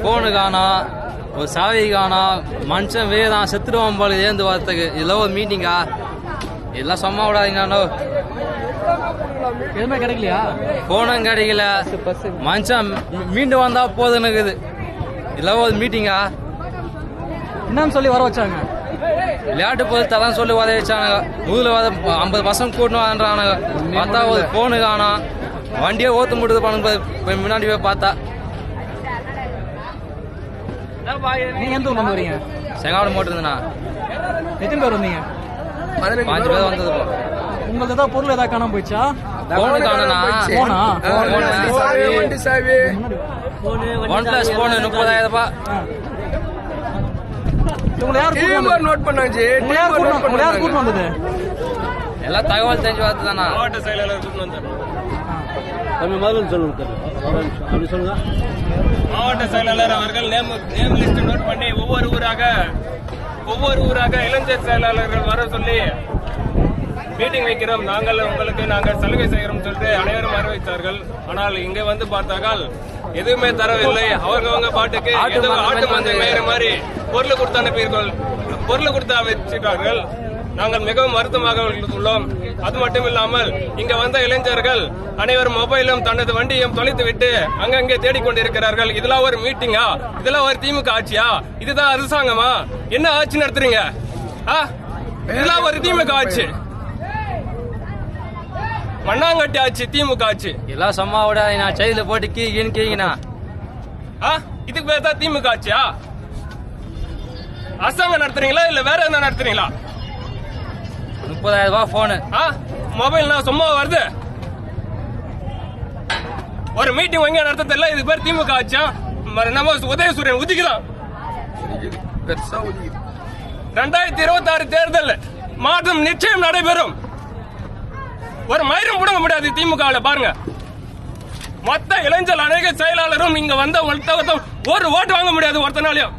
Phone காணோம் ஒரு சாவி காணோம் மனுஷன் வேதான் செத்துடுவான் போல ஏந்து வரத்துக்கு. இதெல்லாம் ஒரு மீட்டிங்கா இதெல்லாம் சும்மா விடாதீங்கண்ணோ எதுவுமே கிடைக்கலையா? ஃபோனும் கிடைக்கல. மனுஷன் மீண்டு வந்தா போதுன்னு இருக்குது. இதெல்லாம் ஒரு மீட்டிங்கா என்னன்னு சொல்லி வர வச்சாங்க. விளையாட்டு பொருள் தரம் சொல்லி உதவி வச்சானுங்க. நூறுல வர ஐம்பது பர்சன்ட் கூட்டணும் வாங்குறானுங்க பார்த்தா ஒரு ஃபோனு காணோம் வண்டியே ஓத்து முடியுது பண்ணுங்க போய் முன்னாடி போய் பார்த்தா. நீங்க எந்த ஊர்ல இருந்து வரீங்க? செங்காடு போட்டுருந்தேண்ணா எத்தனை பேர் வந்தீங்க? பாஞ்சு பேர் வந்தது உங்களுக்கு ஏதாவது பொருள் ஏதாவது காணாம போயிடுச்சா? போனா ஒன் பிளஸ் ஃபோனு முப்பதாயிரம் ரூபாய் உங்களை? நோட் பண்ணாச்சு. யார் கூட்டிட்டு வந்தது? எல்லாம் தகவல் தெரிஞ்சு பார்த்து தானா மாவட்ட செயலாளர் கூட்டிட்டு வந்தார் மாவட்ட செயலாளர் அவர்கள் நேம் நேம் லிஸ்ட் நோட் பண்ணி ஒவ்வொரு ஊராக ஒவ்வொரு ஊராக இளைஞர் செயலாளர்கள் வர சொல்லி மீட்டிங் வைக்கிறோம். நாங்கள் உங்களுக்கு நாங்கள் சலுகை செய்கிறோம் சொல்லிட்டு அனைவரும் அறிவித்தார்கள். ஆனால் இங்கே வந்து பார்த்தார்கள் எதுவுமே தரவில்லை. அவங்கவங்க பாட்டுக்கு ஆட்டு மந்தை மேயிற மாதிரி பொருள் கொடுத்து அனுப்பியிருக்கோம். பொருள் கொடுத்து அமைச்சிட்டார்கள் நாங்கள் மிகவும் வருத்தமாக உள்ளோம். அது மட்டும் இல்லாமல் இங்க வந்த இளைஞர்கள் அனைவரும் மொபைலும் தனது வண்டியும் தொலைத்து விட்டு அங்கங்கே தேடிக்கொண்டிருக்கிறார்கள். இதெல்லாம் ஒரு மீட்டிங்கா? இதெல்லாம் ஒரு திமுக ஆட்சியா? இதுதான் அரசாங்கமா? என்ன ஆட்சி நடத்துறீங்க? இதெல்லாம் ஒரு திமுக ஆட்சி. மண்ணாங்கட்டி ஆட்சி திமுக ஆட்சி. எல்லாம் சும்மா விடாதீங்க நான் செயல போட்டு கீ கீன்னு கீங்கண்ணா ஆ? இதுக்கு பேர் தான் திமுக ஆட்சியா? அரசாங்கம் நடத்துறீங்களா இல்ல வேற என்ன நடத்துறீங்களா? முப்பதாயிரம் ரூபாய் ஃபோனு ஆ மொபைல்னா சும்மா வருது. ஒரு மீட்டிங் எங்க நடத்த தெரியல இது பேர் திமுக ஆச்சா? நம்ம உதயசூரியன் உதிக்குதான். ரெண்டாயிரத்தி இருபத்தி ஆறு தேர்தல் மாற்றம் நிச்சயம் நடைபெறும். ஒரு மயிரும் முடங்க முடியாது திமுக பாருங்க. மொத்த இளைஞர் அநேக செயலாளரும் இங்க வந்த ஒரு ஓட்டு வாங்க முடியாது ஒருத்தனாலையும்.